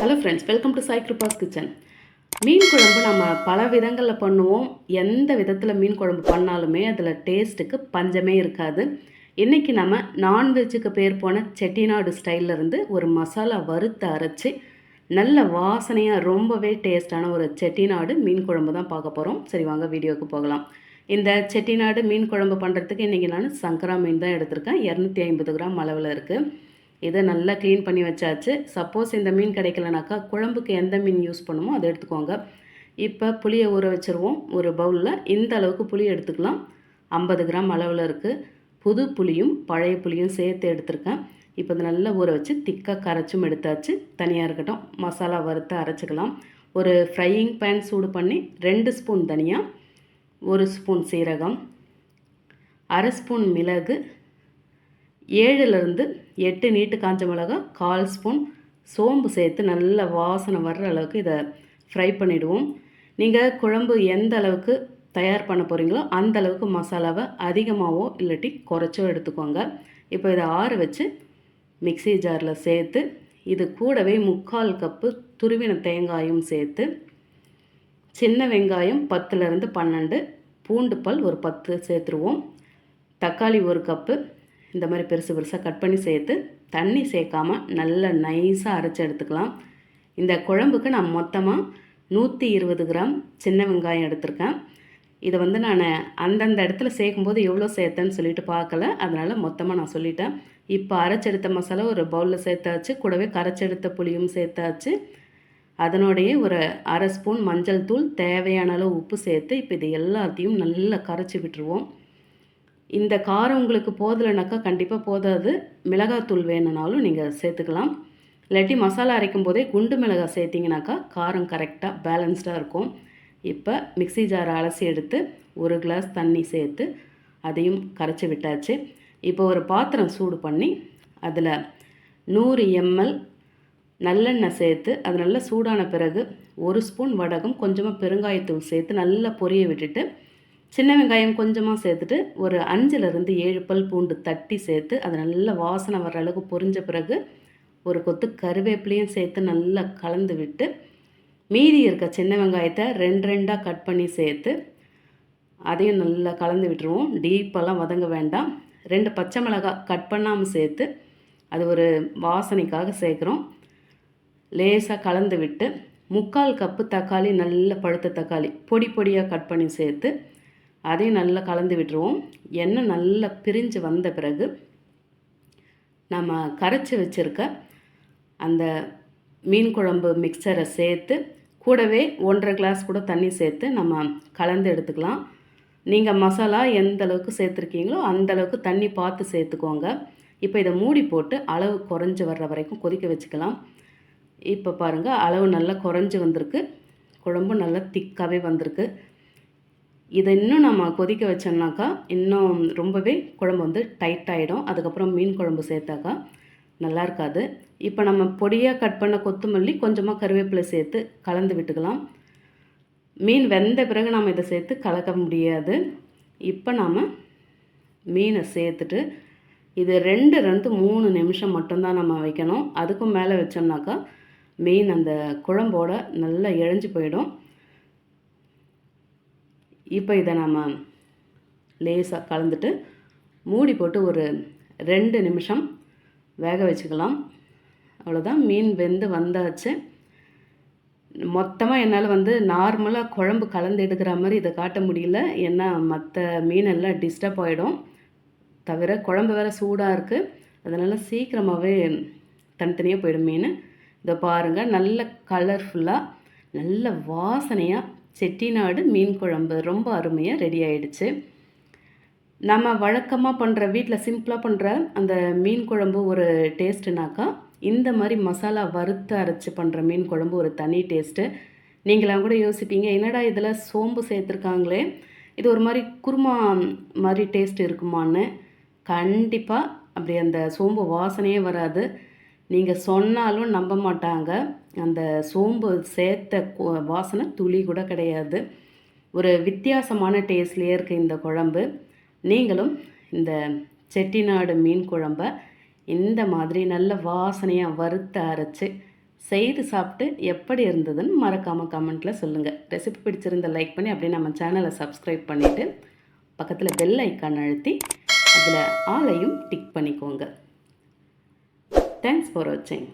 Hello friends welcome to Sai Kirupa's kitchen மீன் குழம்பு நம்ம பல விதங்களில் பண்ணுவோம். எந்த விதத்தில் மீன் குழம்பு பண்ணாலுமே அதில் டேஸ்ட்டுக்கு பஞ்சமே இருக்காது. இன்றைக்கி நம்ம நான்வெஜ்ஜுக்கு பேர் போன செட்டிநாடு ஸ்டைல்ல ஒரு மசாலா வறுத்து அரைச்சி நல்ல வாசனையாக ரொம்பவே டேஸ்டான ஒரு செட்டிநாடு மீன் குழம்பு தான் பார்க்க போகிறோம் சரி வாங்க வீடியோவுக்கு போகலாம். இந்த செட்டிநாடு மீன் குழம்பு பண்ணுறதுக்கு இன்றைக்கி நான் சங்கரா மீன் தான் எடுத்திருக்கேன். இரநூத்தி ஐம்பது கிராம் அளவில் இருக்குது இதை நல்லா க்ளீன் பண்ணி வச்சாச்சு. சப்போஸ் இந்த மீன் கிடைக்கலனாக்கா குழம்புக்கு எந்த மீன் யூஸ் பண்ணுமோ அதை எடுத்துக்கோங்க. இப்போ புளியை ஊற வச்சுருவோம். ஒரு பவுலில் இந்த அளவுக்கு புளி எடுத்துக்கலாம். ஐம்பது கிராம் அளவில் இருக்குது புது புளியும் பழைய புளியும் சேர்த்து எடுத்திருக்கேன். இப்போ இது நல்லா ஊற வச்சு திக்காக கரைச்சும் எடுத்தாச்சு. தனியாக இருக்கட்டும். மசாலா வறுத்து அரைச்சிக்கலாம். ஒரு ஃப்ரையிங் பேன் சூடு பண்ணி ரெண்டு ஸ்பூன் தனியாக ஒரு ஸ்பூன் சீரகம் அரை ஸ்பூன் மிளகு ஏழுலேருந்து எட்டு நீட்டு காஞ்ச மிளகா கால் ஸ்பூன் சோம்பு சேர்த்து நல்ல வாசனை வர்ற அளவுக்கு இதை ஃப்ரை பண்ணிவிடுவோம் நீங்கள் குழம்பு எந்த அளவுக்கு தயார் பண்ண போகிறீங்களோ அந்த அளவுக்கு மசாலாவை அதிகமாகவோ இல்லாட்டி குறைச்சோ எடுத்துக்கோங்க. இப்போ இதை ஆற வச்சு மிக்ஸி ஜாரில் சேர்த்து இது கூடவே முக்கால் கப்பு துருவின தேங்காயும் சேர்த்து சின்ன வெங்காயம் பத்துலேருந்து பன்னெண்டு பூண்டு பல் ஒரு பத்து சேர்த்துருவோம். தக்காளி ஒரு கப்பு இந்த மாதிரி பெருசு பெருசாக கட் பண்ணி சேர்த்து தண்ணி சேர்க்காமல் நல்லா நைஸாக அரைச்சி எடுத்துக்கலாம். இந்த குழம்புக்கு நான் மொத்தமாக நூற்றி இருபது கிராம் சின்ன வெங்காயம் எடுத்திருக்கேன். இதை வந்து நான் அந்தந்த இடத்துல சேர்க்கும்போது எவ்வளோ சேர்த்தேன்னு சொல்லிட்டு பார்க்கல. அதனால் மொத்தமாக நான் சொல்லிட்டேன். இப்போ அரைச்செடுத்த மசாலா ஒரு பவுலில் சேர்த்தாச்சு. கூடவே கரைச்செடுத்த புளியும் சேர்த்தாச்சு. அதனோடைய ஒரு அரை ஸ்பூன் மஞ்சள் தூள் தேவையான அளவு உப்பு சேர்த்து இப்போ இது எல்லாத்தையும் நல்லா கரைச்சி விட்டுருவோம். இந்த காரம் உங்களுக்கு போதலைனாக்கா கண்டிப்பாக போதாது. மிளகாத்தூள் வேணும்னாலும் நீங்கள் சேர்த்துக்கலாம். இல்லாட்டி மசாலா அரைக்கும் போதே குண்டு மிளகாய் சேர்த்திங்கனாக்கா காரம் கரெக்டாக பேலன்ஸ்டாக இருக்கும். இப்போ மிக்ஸி ஜாரை அலசி எடுத்து ஒரு கிளாஸ் தண்ணி சேர்த்து அதையும் கரைச்சி விட்டாச்சு. இப்போ ஒரு பாத்திரம் சூடு பண்ணி அதில் நூறு எம்எல் நல்லெண்ணெய் சேர்த்து அது நல்லா சூடான பிறகு ஒரு ஸ்பூன் வடகம் கொஞ்சமாக பெருங்காயத்தூள் சேர்த்து நல்லா பொரிய விட்டுட்டு சின்ன வெங்காயம் கொஞ்சமாக சேர்த்துட்டு ஒரு அஞ்சுலேருந்து ஏழு பல் பூண்டு தட்டி சேர்த்து அது நல்லா வாசனை வர்ற அளவுக்கு பொரிஞ்ச பிறகு ஒரு கொத்து கருவேப்பிலையும் சேர்த்து நல்லா கலந்து விட்டு மீதி இருக்க சின்ன வெங்காயத்தை ரெண்டு ரெண்டாக கட் பண்ணி சேர்த்து அதையும் நல்லா கலந்து விட்டுருவோம். டீப்பெல்லாம் வதங்க வேண்டாம். ரெண்டு பச்சை மிளகாய் கட் பண்ணாமல் சேர்த்து அது ஒரு வாசனைக்காக சேர்க்குறோம். லேசாக கலந்து விட்டு முக்கால் கப்பு தக்காளி நல்ல பழுத்த தக்காளி பொடி பொடியாக கட் பண்ணி சேர்த்து அதையும் நல்லா கலந்து விட்டுருவோம். எண்ணெய் நல்லா பிரிஞ்சு வந்த பிறகு நம்ம கரைச்சி வச்சுருக்க அந்த மீன் குழம்பு மிக்சரை சேர்த்து கூடவே ஒன்றரை கிளாஸ் கூட தண்ணி சேர்த்து நம்ம கலந்து எடுத்துக்கலாம். நீங்கள் மசாலா எந்த அளவுக்கு சேர்த்துருக்கீங்களோ அந்த அளவுக்கு தண்ணி பார்த்து சேர்த்துக்கோங்க. இப்போ இதை மூடி போட்டு அளவு குறைஞ்சி வர்ற வரைக்கும் கொதிக்க வச்சுக்கலாம். இப்போ பாருங்கள் அளவு நல்லா குறைஞ்சி வந்திருக்கு. குழம்பு நல்லா திக்காகவே வந்திருக்கு. இதை இன்னும் நம்ம கொதிக்க வச்சோம்னாக்கா இன்னும் ரொம்பவே குழம்பு வந்து டைட் ஆகிடும் அதுக்கப்புறம் மீன் குழம்பு சேர்த்தாக்கா நல்லா இருக்காது. இப்போ நம்ம பொடியாக கட் பண்ண கொத்தமல்லி கொஞ்சமாக கருவேப்பிலை சேர்த்து கலந்து விட்டுக்கலாம். மீன் வெந்த பிறகு நாம் இதை சேர்த்து கலக்க முடியாது. இப்போ நாம் மீனை சேர்த்துட்டு இது ரெண்டு ரெண்டு மூணு நிமிஷம் மட்டும்தான் நம்ம வைக்கணும். அதுக்கும் மேலே வச்சோம்னாக்கா மீன் அந்த குழம்போட நல்லா இழஞ்சி போயிடும். இப்போ இதை நம்ம லேசாக கலந்துட்டு மூடி போட்டு ஒரு ரெண்டு நிமிஷம் வேக வச்சுக்கலாம். அவ்வளோதான் மீன் வெந்து வந்தாச்சு. மொத்தமாக என்னால் வந்து நார்மலாக குழம்பு கலந்து எடுக்கிற மாதிரி இதை காட்ட முடியல. ஏன்னா மற்ற மீனெல்லாம் டிஸ்டர்ப் ஆகிடும் தவிர குழம்பு வேறு சூடாக இருக்குது அதனால் சீக்கிரமாகவே தனித்தனியாக போயிடும் மீன். இதை பாருங்கள் நல்ல கலர்ஃபுல்லாக நல்ல வாசனையாக செட்டிநாடு மீன் குழம்பு ரொம்ப அருமையாக ரெடி ஆயிடுச்சு. நம்ம வழக்கமாக பண்ணுற வீட்டில் சிம்பிளாக பண்ணுற அந்த மீன் குழம்பு ஒரு டேஸ்ட்டுனாக்கா இந்த மாதிரி மசாலா வறுத்து அரைச்சி பண்ணுற மீன் குழம்பு ஒரு தனி டேஸ்ட்டு நீங்களாம் கூட யோசிப்பீங்க என்னடா இதில் சோம்பு சேர்த்துருக்காங்களே இது ஒரு மாதிரி குருமா மாதிரி டேஸ்ட் இருக்குமான்னு. கண்டிப்பாக அப்படி அந்த சோம்பு வாசனையே வராது. நீங்கள் சொன்னாலும் நம்ப மாட்டாங்க. அந்த சோம்பு சேர்த்த வாசனை துளி கூட கிடையாது. ஒரு வித்தியாசமான டேஸ்ட்லேயே இருக்குது இந்த குழம்பு. நீங்களும் இந்த செட்டிநாடு மீன் குழம்ப இந்த மாதிரி நல்ல வாசனையாக வறுத்து அரைச்சி செய்து சாப்பிட்டு எப்படி இருந்ததுன்னு மறக்காமல் கமெண்ட்டில் சொல்லுங்கள் ரெசிபி பிடிச்சிருந்த லைக் பண்ணி அப்படியே நம்ம சேனலை சப்ஸ்கிரைப் பண்ணிவிட்டு பக்கத்தில் பெல் ஐக்கான் அழுத்தி அதில் ஆளையும் டிக் பண்ணிக்கோங்க. தேங்க்ஸ் ஃபார் வாட்சிங்